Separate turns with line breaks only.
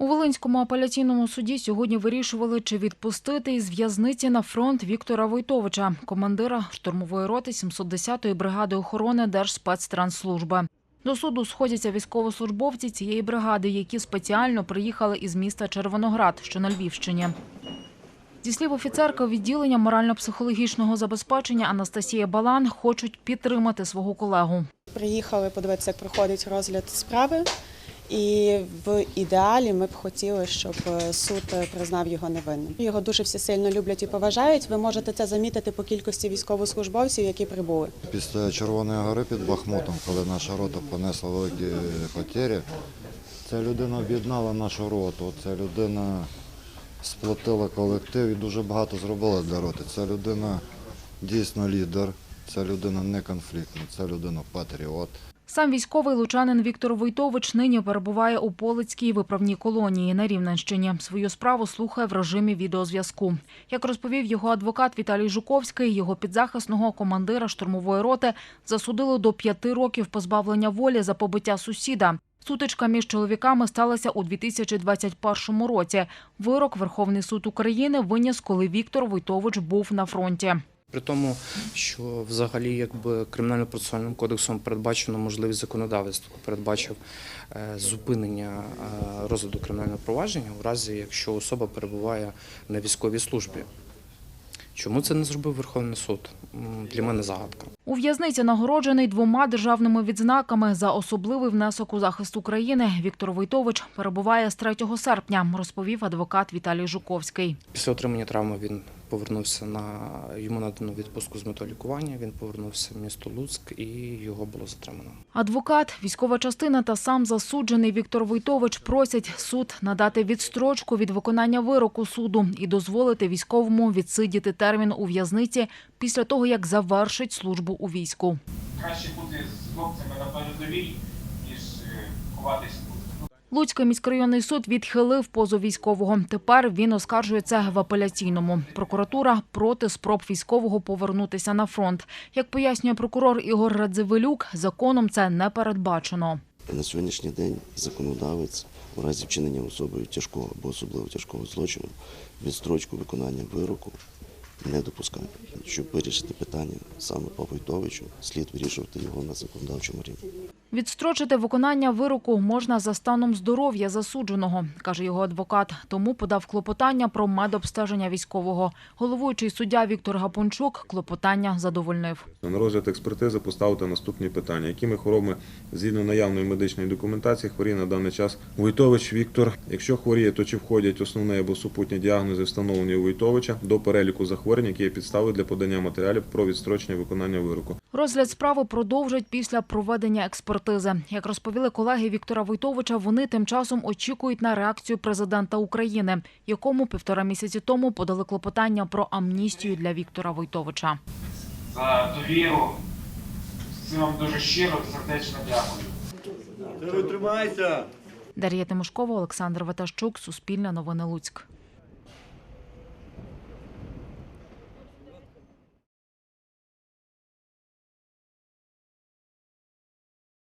У Волинському апеляційному суді сьогодні вирішували, чи відпустити із в'язниці на фронт Віктора Войтовича, командира штурмової роти 710-ї бригади охорони Держспецтрансслужби. До суду сходяться військовослужбовці цієї бригади, які спеціально приїхали із міста Червоноград, що на Львівщині. Зі слів офіцерка відділення морально-психологічного забезпечення Анастасія Балан хочуть підтримати свого колегу.
Приїхали подивитися, як проходить розгляд справи. І в ідеалі ми б хотіли, щоб е, суд е, признав його невинним. Його дуже всі сильно люблять і поважають. Ви можете це замітити по кількості військовослужбовців, які прибули.
Після Червоної гори під Бахмутом, коли наша рота понесла великі потері, ця людина об'єднала нашу роту. Ця людина сплотила колектив і дуже багато зробила для роти. Ця людина дійсно лідер, ця людина не конфліктна, ця людина патріот.
Сам військовий лучанин Віктор Войтович нині перебуває у Полицькій виправній колонії на Рівненщині. Свою справу слухає в режимі відеозв'язку. Як розповів його адвокат Віталій Жуковський, його підзахисного командира штурмової роти засудили до п'яти років позбавлення волі за побиття сусіда. Сутичка між чоловіками сталася у 2021 році. Вирок Верховний суд України виніс, коли Віктор Войтович був на фронті.
При тому, що взагалі якби кримінально-процесуальним кодексом передбачено можливість законодавства, передбачив е, зупинення е, розгляду кримінального провадження у разі, якщо особа перебуває на військовій службі. Чому це не зробив Верховний суд? Для мене загадка.
У в'язниці нагороджений двома державними відзнаками за особливий внесок у захист України. Віктор Войтович перебуває з 3 серпня, розповів адвокат Віталій Жуковський.
Після отримання травми він повернувся на йому надану відпустку з метою лікування. Він повернувся в місто Луцьк і його було затримано.
Адвокат, військова частина та сам засуджений Віктор Войтович просять суд надати відстрочку від виконання вироку суду і дозволити військовому відсидіти термін у в'язниці після того, як завершить службу у війську.
краще бути з хлопцями на передовій, ніж е, ховатись тут.
Луцький міськрайонний суд відхилив позов військового. Тепер він оскаржується в апеляційному. Прокуратура проти спроб військового повернутися на фронт. Як пояснює прокурор Ігор Радзивилюк, законом це не передбачено.
На сьогоднішній день законодавець у разі вчинення особою тяжкого або особливо тяжкого злочину відстрочку виконання вироку не допускає. Щоб вирішити питання саме по Войтовичу, слід вирішувати його на законодавчому рівні.
Відстрочити виконання вироку можна за станом здоров'я засудженого, каже його адвокат. Тому подав клопотання про медобстеження військового. Головуючий суддя Віктор Гапончук клопотання задовольнив.
На розгляд експертизи поставити наступні питання. Якими хворобами згідно наявної медичної документації хворіє на даний час Войтович Віктор? Якщо хворіє, то чи входять основні або супутні діагнози, встановлені у Войтовича до переліку захворювань, які є підставою для подання матеріалів про відстрочення виконання вироку?
Розгляд справи продовжать після проведення експертизи. Як розповіли колеги Віктора Войтовича, вони тим часом очікують на реакцію президента України, якому півтора місяці тому подали клопотання про амністію для Віктора Войтовича.
За довіру. Всім вам дуже щиро, сердечно дякую.
Дар'я Тимошкова, Олександр Ватащук, Суспільне новини Луцьк.